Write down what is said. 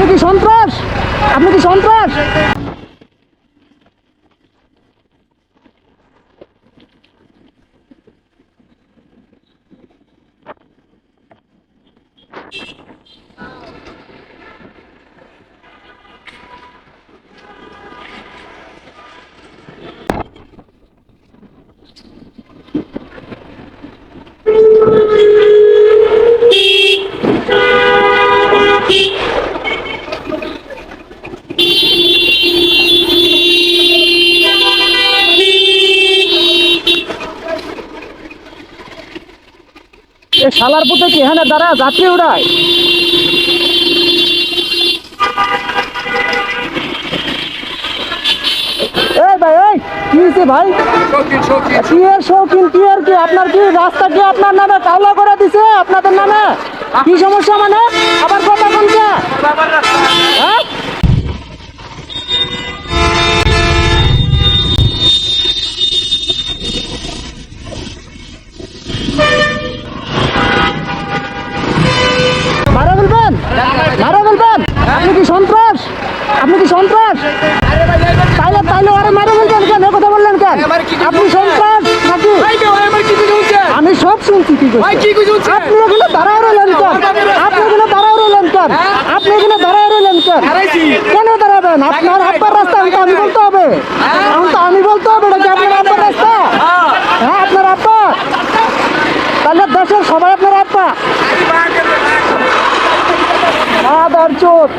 আপনি কি সন্ত্রাস? আপনি কি সন্ত্রাস? শালার পুতে কি এখানে দাঁড়া যাত্রী উড়ায়? এই ভাই এই কি হয়েছে ভাই? কি এর শৌখিন কি আর কি? আপনার কি রাস্তা কি আপনার নামে করে দিছে আপনাদের নামে? কি সমস্যা মানে? আবার কথা বলছে? হ্যাঁ? আপনি কি সন্ত্রাস? তাইলে তাইলে আরে মারা বলবেন কেন? কথা বললেন কেন? আপনি সন্ত্রাস নাকি? আমি সব শুনছি কি করছেন। আপনি এখানে দাঁড়ায় রইলেন কেন আপনি এখানে দাঁড়ায় রইলেন কেন আপনি এখানে দাঁড়ায় রইলেন কেন কেন দাঁড়াবেন? আপনার আব্বার রাস্তা আমি বলতে হবে। এখন তো আমি বলতে হবে এটা কি আপনার আব্বার রাস্তা? হ্যাঁ। আপনার আব্বা। তাহলে দেশের সবাই আপনার আব্বা। আদার চোট